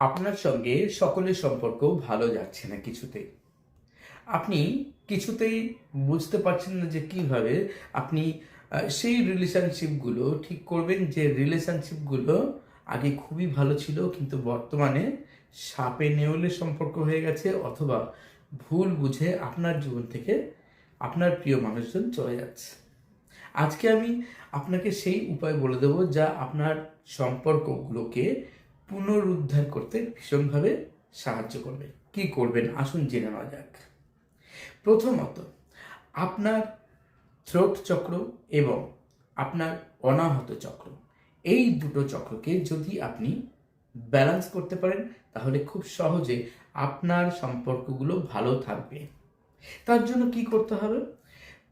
আপনার সঙ্গে সকলের সম্পর্ক ভালো যাচ্ছে না কিছুতেই। আপনি কিছুতেই বুঝতে পারছেন না যে কীভাবে আপনি সেই রিলেশনশিপগুলো ঠিক করবেন যে রিলেশনশিপগুলো আগে খুবই ভালো ছিল, কিন্তু বর্তমানে সাপে নেউলের সম্পর্ক হয়ে গেছে অথবা ভুল বুঝে আপনার জীবন থেকে আপনার প্রিয় মানুষজন চলে যাচ্ছে। আজকে আমি আপনাকে সেই উপায় বলে দেবো যা আপনার সম্পর্কগুলোকে পুনরুদ্ধার করতে ভীষণভাবে সাহায্য করবে। কি করবেন? আসুন জেনে নেওয়া যাক। প্রথমত, আপনার থ্রোট চক্র এবং আপনার অনাহত চক্র, এই দুটো চক্রকে যদি আপনি ব্যালেন্স করতে পারেন, তাহলে খুব সহজে আপনার সম্পর্কগুলো ভালো থাকবে। তার জন্য কি করতে হবে?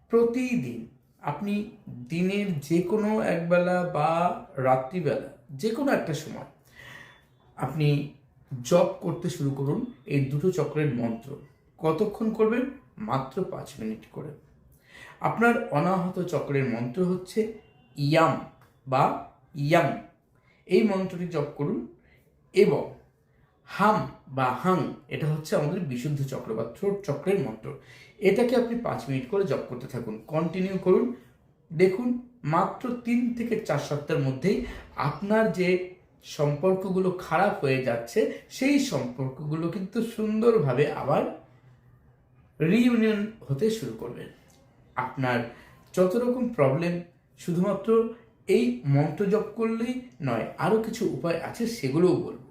প্রতিদিন আপনি দিনের যে কোনো একবেলা বা রাত্রিবেলা যে কোনো একটা সময় আপনি জব করতে শুরু করুন এই দুটো চক্রের মন্ত্র। কতক্ষণ করবেন? মাত্র পাঁচ মিনিট করে। আপনার অনাহত চক্রের মন্ত্র হচ্ছে ইয়াম বা ইয়াম। এই মন্ত্রটি জপ করুন এবং হাম বা হাং, এটা হচ্ছে আমাদের বিশুদ্ধ চক্র বা থ্রোট চক্রের মন্ত্র। এটাকে আপনি পাঁচ মিনিট করে জপ করতে থাকুন। কন্টিনিউ করুন। দেখুন, মাত্র তিন থেকে চার সপ্তাহের মধ্যেই আপনার যে সম্পর্কগুলো খারাপ হয়ে যাচ্ছে, সেই সম্পর্কগুলো কিন্তু সুন্দরভাবে আবার রিইউনিয়ন হতে শুরু করবে। আপনার যত রকম প্রবলেম শুধুমাত্র এই মন্ত্র জপ করলেই নয় আরও কিছু উপায় আছে সেগুলোও বলব।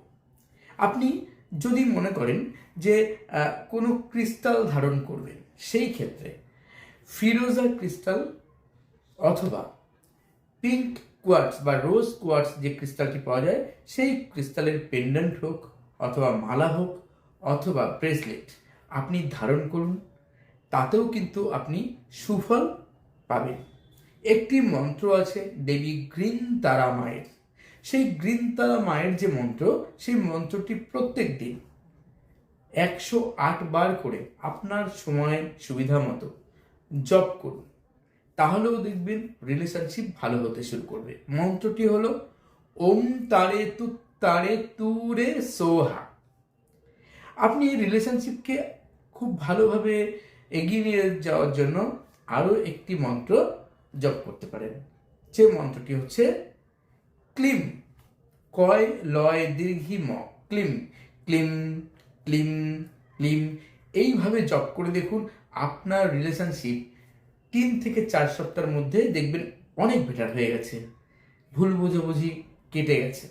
আপনি যদি মনে করেন যে কোনো ক্রিস্টাল ধারণ করবেন, সেই ক্ষেত্রে ফিরোজা ক্রিস্টাল অথবা পিঙ্ক কোয়ার্টস বা রোজ কোয়ার্টস যে ক্রিস্টালটি পাওয়া যায়, সেই ক্রিস্টালের পেন্ডেন্ট হোক অথবা মালা হোক অথবা ব্রেসলেট আপনি ধারণ করুন, তাতেও কিন্তু আপনি সুফল পাবেন। একটি মন্ত্র আছে দেবী গ্রিন তারা মায়ের। সেই গ্রিন তারা মায়ের যে মন্ত্র, সেই মন্ত্রটি প্রত্যেক দিন একশো আট বার করে আপনার সময়ের সুবিধা মতো জপ করুন। তাহলেও দেখবেন রিলেশনশিপ ভালো হতে শুরু করবে। মন্ত্রটি হলো, ওম তারে তু তারে তুরে সোহা। আপনি রিলেশনশিপকে খুব ভালোভাবে এগিয়ে নিয়ে যাওয়ার জন্য আরও একটি মন্ত্র জপ করতে পারেন। যে মন্ত্রটি হচ্ছে, ক্লিম, কয় লয় দীর্ঘি ম। ক্লিম ক্লিম ক্লিম ক্লিম। এইভাবে জপ করে দেখুন, আপনার রিলেশনশিপ তিন থেকে চার সপ্তাহের মধ্যে দেখবেন অনেক বেটার হয়ে গেছে। ভুল বুঝাবুঝি কেটে গেছে।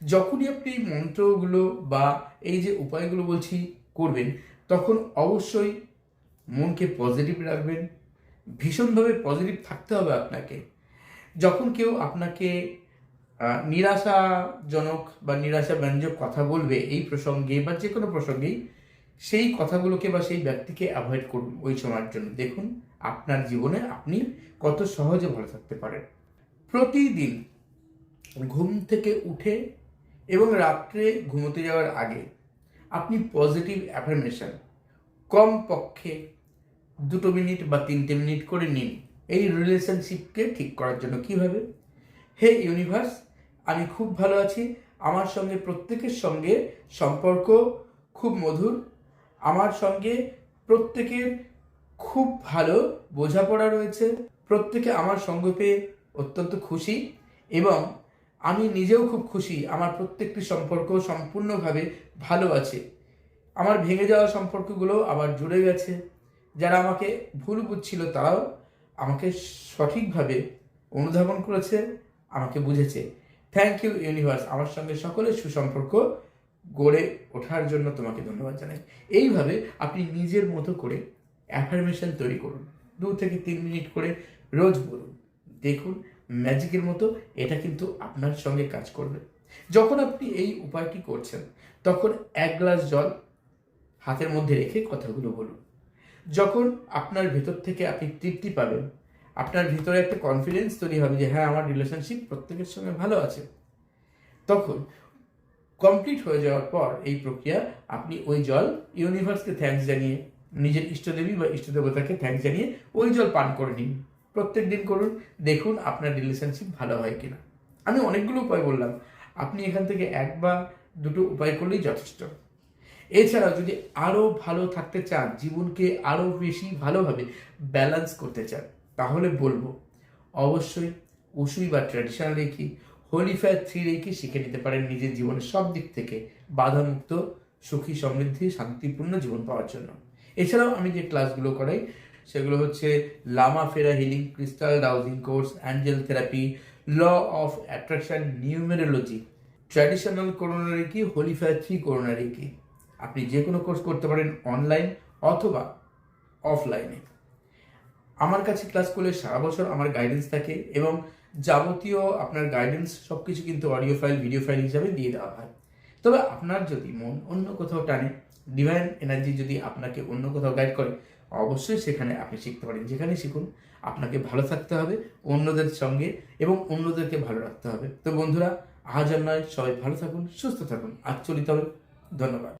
যখনই আপনি এই মন্ত্রগুলো বা এই যে উপায়গুলো বলছি করবেন, তখন অবশ্যই মনকে পজিটিভ রাখবেন। ভীষণভাবে পজিটিভ থাকতে হবে আপনাকে। যখন কেউ আপনাকে নিরাশাজনক বা নিরাশাব্যঞ্জক কথা বলবে এই প্রসঙ্গে বা যে কোনো প্রসঙ্গেই, সেই কথাগুলোকে বা সেই ব্যক্তিকে অ্যাভয়েড করুন ওই সময়ের জন্য। দেখুন আপনার জীবনে আপনি কত সহজে ভালো থাকতে পারেন। প্রতিদিন ঘুম থেকে উঠে এবং রাত্রে ঘুমোতে যাওয়ার আগে আপনি পজিটিভ অ্যাফার্মেশন কম পক্ষে দুটো মিনিট বা তিনটে মিনিট করে নিন এই রিলেশনশিপকে ঠিক করার জন্য। কীভাবে? হে ইউনিভার্স, আমি খুব ভালো আছি। আমার সঙ্গে প্রত্যেকের সঙ্গে সম্পর্ক খুব মধুর। আমার সঙ্গে প্রত্যেকের খুব ভালো বোঝাপড়া রয়েছে। প্রত্যেকে আমার সঙ্গ পেয়ে অত্যন্ত খুশি এবং আমি নিজেও খুব খুশি আমার প্রত্যেকটি সম্পর্ক সম্পূর্ণভাবে ভালো আছে। আমার ভেঙে যাওয়া সম্পর্কগুলো আবার জুড়ে গেছে। যারা আমাকে ভুল বুঝছিল তারাও আমাকে সঠিকভাবে অনুধাবন করেছে, আমাকে বুঝেছে। থ্যাংক ইউ ইউনিভার্স আমার সঙ্গে সকলের সুসম্পর্ক গড়ে ওঠার জন্য তোমাকে ধন্যবাদ জানাই। এইভাবে আপনি নিজের মতো করে অ্যাফার্মেশন তৈরি করুন। দু থেকে তিন মিনিট করে রোজ বলুন। দেখুন ম্যাজিকের মতো এটা কিন্তু আপনার সঙ্গে কাজ করবে। যখন আপনি এই উপায়টি করছেন, তখন এক গ্লাস জল হাতের মধ্যে রেখে কথাগুলো বলুন। যখন আপনার ভেতর থেকে আপনি তৃপ্তি পাবেন, আপনার ভিতরে একটা কনফিডেন্স তৈরি হবে যে হ্যাঁ আমার রিলেশনশিপ প্রত্যেকের সঙ্গে ভালো আছে। তখন কমপ্লিট হয়ে যাওয়ার পর এই প্রক্রিয়া আপনি ওই জল ইউনিভার্সকে থ্যাঙ্কস জানিয়ে নিজের ইষ্টদেবী বা ইষ্টদেবতাকে থ্যাংক জানিয়ে ওই জল পান করে নিন। প্রত্যেক দিন করুন, দেখুন আপনার রিলেশনশিপ ভালো হয় কিনা। আমি অনেকগুলো উপায় বললাম। আপনি এখান থেকে এক বা দুটো উপায় করলেই যথেষ্ট। এছাড়াও যদি আরও ভালো থাকতে চান, জীবনকে আরও বেশি ভালোভাবে ব্যালেন্স করতে চান, তাহলে বলব, অবশ্যই উসুই বা ট্র্যাডিশনাল রেখি হোলিফায়ার থ্রি রেখি শিখে নিতে পারেন নিজের জীবনের সব দিক থেকে বাধামুক্ত, সুখী সমৃদ্ধি, শান্তিপূর্ণ জীবন পাওয়ার জন্য। এছাড়াও আমি যে ক্লাসগুলো করাই, সেগুলো হচ্ছে Lama Fera healing, crystal dowsing course, angel therapy, law of attraction, numerology. Traditional coronary কি হোলিফায়ার থ্রি করোনারি কি? আপনি যে কোনো কোর্স করতে পারেন অনলাইন অথবা অফলাইনে। আমার কাছে ক্লাস করলে সারা বছর আমার গাইডেন্স থাকে এবং যাবতীয় আপনার গাইডেন্স সব কিছু কিন্তু অডিও ফাইল ভিডিও ফাইল হিসাবে দিয়ে দেওয়া হয়। তবে আপনার যদি মন অন্য কোথাও টানে ডিভাইন এনার্জি যদি আপনাকে অন্য কোথাও গাইড করে, অবশ্যই সেখানে আপনি শিখতে পারেন। যেখানে শিখুন, আপনাকে ভালো থাকতে হবে, অন্যদের সঙ্গে এবং অন্যদেরকে ভালো রাখতে হবে। তো বন্ধুরা, আজ আর নয়, সবাই ভালো থাকুন, সুস্থ থাকুন। আজ চলিত হবে। ধন্যবাদ।